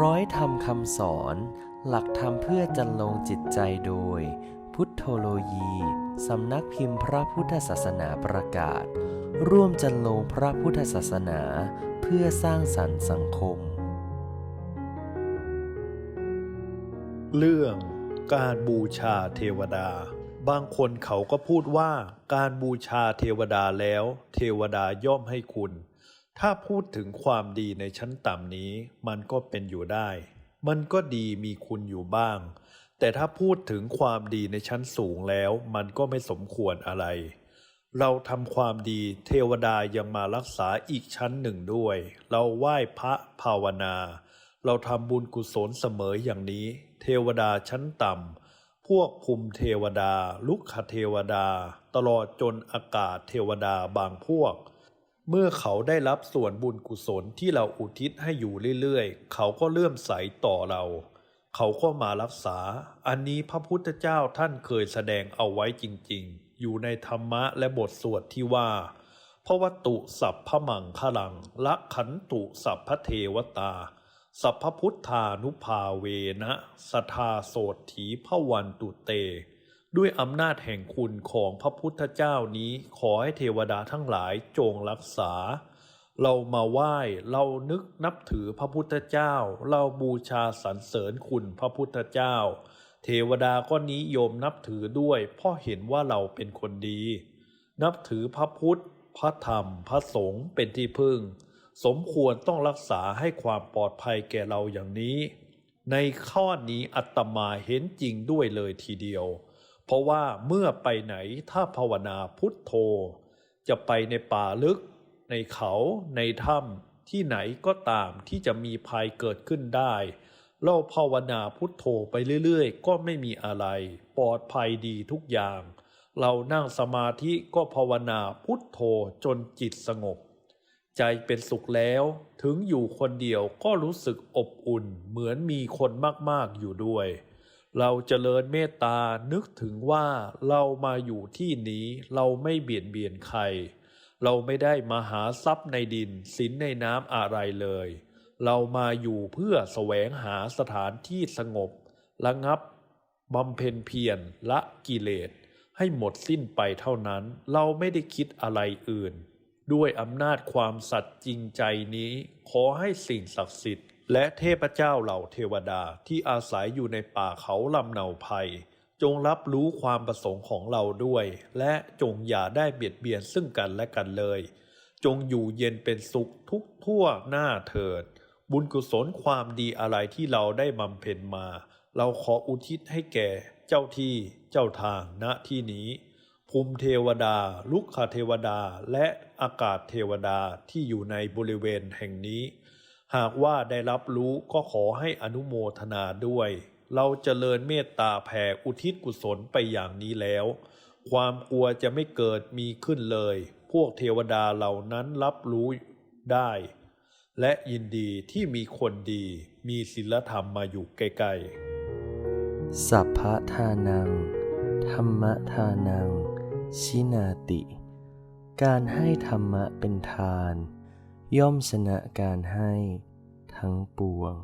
ร้อยธรรมคำสอน หลักธรรมเพื่อจันลงจิตใจโดย พุทธโลยีสำนักพิมพ์พระพุทธศาสนาประกาศ ร่วมจันลงพระพุทธศาสนา เพื่อสร้างสรรค์สังคม เรื่องการบูชาเทวดา บางคนเขาก็พูดว่าการบูชาเทวดาแล้ว เทวดาย่อมให้คุณ ถ้าพูดถึงความดีในชั้นต่ำนี้ มันก็เป็นอยู่ได้ มันก็ดีมีคุณอยู่บ้าง แต่ถ้าพูดถึงความดีในชั้นสูงแล้ว มันก็ไม่สมควรอะไร เราทำความดีเทวดายังมารักษาอีกชั้นหนึ่งด้วย เราไหว้พระภาวนา เราทำบุญกุศลเสมออย่างนี้ เทวดาชั้นต่ำพวกภูมิเทวดา ลุกขเทวดา ตลอดจนอากาศเทวดาบางพวก เมื่อเขาได้รับส่วนบุญกุศลที่เราอุทิศให้อยู่เรื่อยๆ เขาก็เลื่อมใสต่อเรา เขาก็มารักษา อันนี้พระพุทธเจ้าท่านเคยแสดงเอาไว้จริงๆ อยู่ในธรรมะและบทสวดที่ว่าพระวัตุสัพพมังคลัง ละขันตุสัพพเทวตา สัพพพุทธานุภาเวนะสทาโสถีพวันตุเต ด้วยอำนาจแห่งคุณของพระพุทธเจ้านี้ขอให้เทวดาทั้งหลายจงรักษา เรามาไหว้เรานึกนับถือพระพุทธเจ้า เราบูชาสรรเสริญคุณพระพุทธเจ้า เทวดาก็นิยมนับถือด้วยเพราะเห็นว่าเราเป็นคนดี นับถือพระพุทธ พระธรรม พระสงฆ์เป็นที่พึ่ง สมควรต้องรักษาให้ความปลอดภัยแก่เราอย่างนี้ ในข้อนี้อัตมาเห็นจริงด้วยเลยทีเดียว เพราะว่าเมื่อไปไหนถ้าภาวนาพุทโธ จะไปในป่าลึก ในเขาในถ้ำที่ไหนก็ตามที่จะมีภัยเกิดขึ้นได้เราภาวนาพุทโธไปเรื่อยๆ ก็ไม่มีอะไร ปลอดภัยดีทุกอย่าง เรานั่งสมาธิก็ภาวนาพุทโธจนจิตสงบ ใจเป็นสุขแล้ว ถึงอยู่คนเดียวก็รู้สึกอบอุ่น เหมือนมีคนมากๆอยู่ด้วย เราเจริญเมตตานึกถึงว่าเรามาอยู่ที่นี้เราไม่เบียดเบียนใคร เราไม่ได้มาหาทรัพย์ในดินสินในน้ำอะไรเลย เรามาอยู่เพื่อแสวงหาสถานที่สงบ ระงับบำเพ็ญเพียรละกิเลส ให้หมดสิ้นไปเท่านั้น เราไม่ได้คิดอะไรอื่น ด้วยอำนาจความสัตย์จริงใจนี้ ขอให้สิ่งศักดิ์สิทธิ์ และเทพเจ้าเหล่าเทวดาที่อาศัยอยู่ในป่าเขาลำเนาภัย จงรับรู้ความประสงค์ของเราด้วย และจงอย่าได้เบียดเบียนซึ่งกันและกันเลย จงอยู่เย็นเป็นสุขทุกทั่วหน้าเถิด บุญกุศลความดีอะไรที่เราได้บำเพ็ญมา เราขออุทิศให้แก่เจ้าที่เจ้าทางณที่นี้ภูมิเทวดา ลุกขเทวดาและอากาศเทวดาที่อยู่ในบริเวณแห่งนี้ หากว่าได้รับรู้ก็ขอให้อนุโมทนาด้วย เราจเจริญเมตตาแผ่อุทิศกุศลไปอย่างนี้แล้ว ความกลัวจะไม่เกิดมีขึ้นเลย พวกเทวดาเหล่านั้นรับรู้ได้ และยินดีที่มีคนดีมีศีลธรรมมาอยู่ใกล้ๆ สัพพะทานัง ธรรมทานัง ชินาติ การให้ธรรมะเป็นทาน ย่อมชนะการให้ทั้งปวง